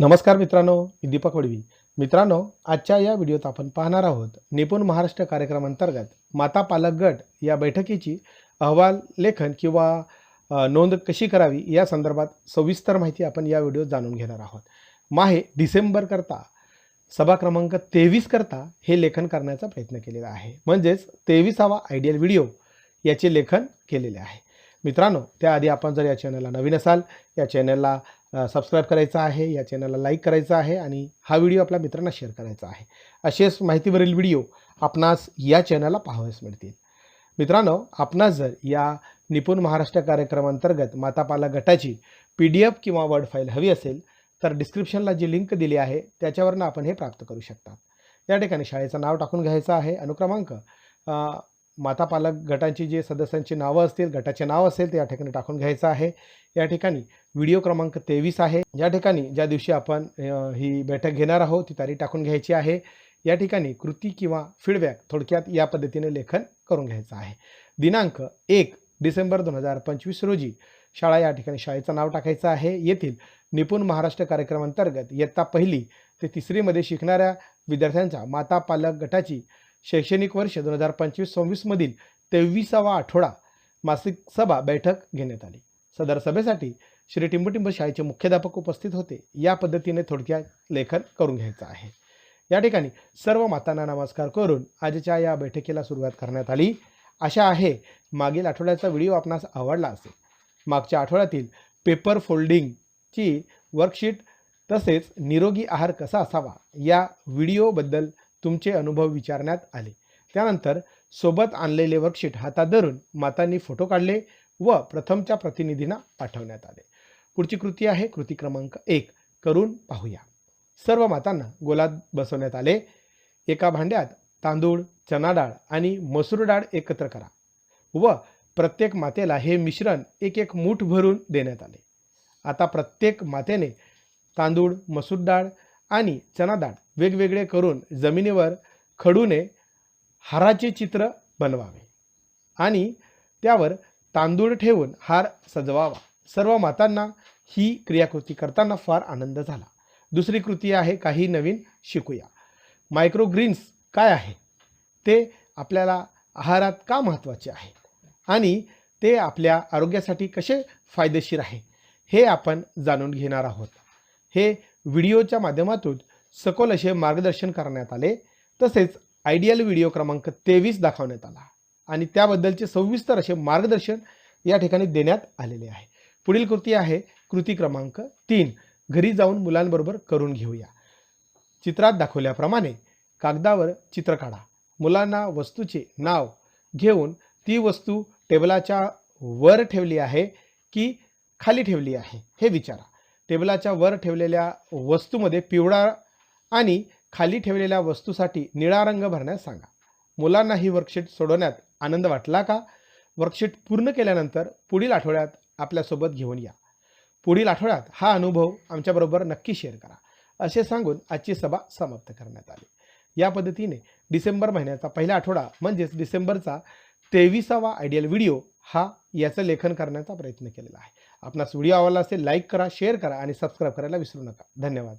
नमस्कार मित्रांनो मी दीपक वडवी. मित्रांनो आजच्या या व्हिडिओत आपण पाहणार आहोत निपुण महाराष्ट्र कार्यक्रमांतर्गत माता पालक गट या बैठकीची अहवाल लेखन किंवा नोंद कशी करावी या संदर्भात सविस्तर माहिती आपण या व्हिडिओत जाणून घेणार आहोत. माहे डिसेंबर करता सभा क्रमांक तेवीस करता हे लेखन करण्याचा प्रयत्न केलेला आहे. म्हणजेच तेवीसावा आयडियल व्हिडिओ याचे लेखन केलेले आहे. मित्रांनो त्याआधी आपण जर या चॅनलला नवीन असाल या चॅनलला सबस्क्राईब करायचं आहे या चॅनलला लाईक करायचं आहे आणि हा व्हिडिओ आपल्या मित्रांना शेअर करायचा आहे. असेच माहितीवरील व्हिडिओ आपणास या चॅनलला पाहावयास मिळतील. मित्रांनो आपणास जर या निपुण महाराष्ट्र कार्यक्रमांतर्गत मातापाला गटाची पी डी एफ किंवा वर्ड फाईल हवी असेल तर डिस्क्रिप्शनला जी लिंक दिली आहे त्याच्यावरनं आपण हे प्राप्त करू शकता या ठिकाणी शाळेचं नाव टाकून घ्यायचं आहे. अनुक्रमांक माता पालक गटांची जे सदस्यांची नावं असतील गटाचे नाव असेल ते या ठिकाणी टाकून घ्यायचं आहे. या ठिकाणी व्हिडिओ क्रमांक तेवीस आहे. या ठिकाणी ज्या दिवशी आपण ही बैठक घेणार आहोत ती तारीख टाकून घ्यायची आहे. या ठिकाणी कृती किंवा फीडबॅक थोडक्यात या पद्धतीने लेखन करून घ्यायचं आहे. दिनांक एक डिसेंबर दोन हजार पंचवीस रोजी शाळा या ठिकाणी शाळेचं नाव टाकायचं आहे. येथील निपुण महाराष्ट्र कार्यक्रमांतर्गत इयत्ता पहिली ते तिसरीमध्ये शिकणाऱ्या विद्यार्थ्यांच्या माता पालक गटाची शैक्षणिक वर्ष दोन हजार पंचवीस सव्वीसमधील तेवीसावा आठवडा मासिक सभा बैठक घेण्यात आली. सदर सभेसाठी श्री टिंबटिंब शाळेचे मुख्याध्यापक उपस्थित होते. या पद्धतीने थोडक्यात लेखन करून घ्यायचं आहे. या ठिकाणी सर्व मातांना नमस्कार करून आजच्या या बैठकीला सुरुवात करण्यात आली. आशा आहे मागील आठवड्याचा व्हिडिओ आपणास आवडला असेल. मागच्या आठवड्यातील पेपर फोल्डिंगची वर्कशीट तसेच निरोगी आहार कसा असावा या व्हिडिओबद्दल तुमचे अनुभव विचारण्यात आले. त्यानंतर सोबत आणलेले वर्कशीट हातात धरून मातांनी फोटो काढले व प्रथमच्या प्रतिनिधींना पाठवण्यात आले. पुढची कृती आहे कृती क्रमांक एक करून पाहूया. सर्व मातांना गोलात बसवण्यात आले. एका भांड्यात तांदूळ चना डाळ आणि मसूर डाळ एकत्र करा व प्रत्येक मातेला हे मिश्रण एक एक मूठ भरून देण्यात आले. आता प्रत्येक मातेने तांदूळ मसूर डाळ आणि चणाडाळ वेगवेगळे करून जमिनीवर खडूने हाराचे चित्र बनवावे आणि त्यावर तांदूळ ठेवून हार सजवावा. सर्व मातांना ही क्रियाकृती करताना फार आनंद झाला. दुसरी कृती आहे काही नवीन शिकूया. मायक्रोग्रीन्स काय आहे? ते आपल्याला आहारात का महत्त्वाचे आहे आणि ते आपल्या आरोग्यासाठी कसे फायदेशीर आहे? हे आपण जाणून घेणार आहोत. हे व्हिडिओच्या माध्यमातून सखोल असे मार्गदर्शन करण्यात आले. तसेच आयडियल व्हिडिओ क्रमांक तेवीस दाखवण्यात आला आणि त्याबद्दलचे सविस्तर असे मार्गदर्शन या ठिकाणी देण्यात आलेले आहे. पुढील कृती आहे कृती क्रमांक तीन. घरी जाऊन मुलांबरोबर करून घेऊया. चित्रात दाखवल्याप्रमाणे कागदावर चित्र काढा. मुलांना वस्तूचे नाव घेऊन ती वस्तू टेबलाच्या वर ठेवली आहे की खाली ठेवली आहे हे विचारा. टेबलाच्या वर ठेवलेल्या वस्तूमध्ये पिवळा आणि खाली ठेवलेल्या वस्तूसाठी निळा रंग भरण्यास सांगा. मुलांना ही वर्कशीट सोडवण्यात आनंद वाटला का? वर्कशीट पूर्ण केल्यानंतर पुढील आठवड्यात आपल्यासोबत घेऊन या. पुढील आठवड्यात हा अनुभव आमच्याबरोबर नक्की शेअर करा. असे सांगून आजची सभा समाप्त करण्यात आली. या पद्धतीने डिसेंबर महिन्याचा पहिला आठवडा म्हणजेच डिसेंबरचा तेविसावा आयडियल व्हिडिओ हा याचं लेखन करण्याचा प्रयत्न केलेला आहे. आपणास व्हिडिओ आवडला असेल लाईक करा शेअर करा आणि सबस्क्राईब करायला विसरू नका. धन्यवाद.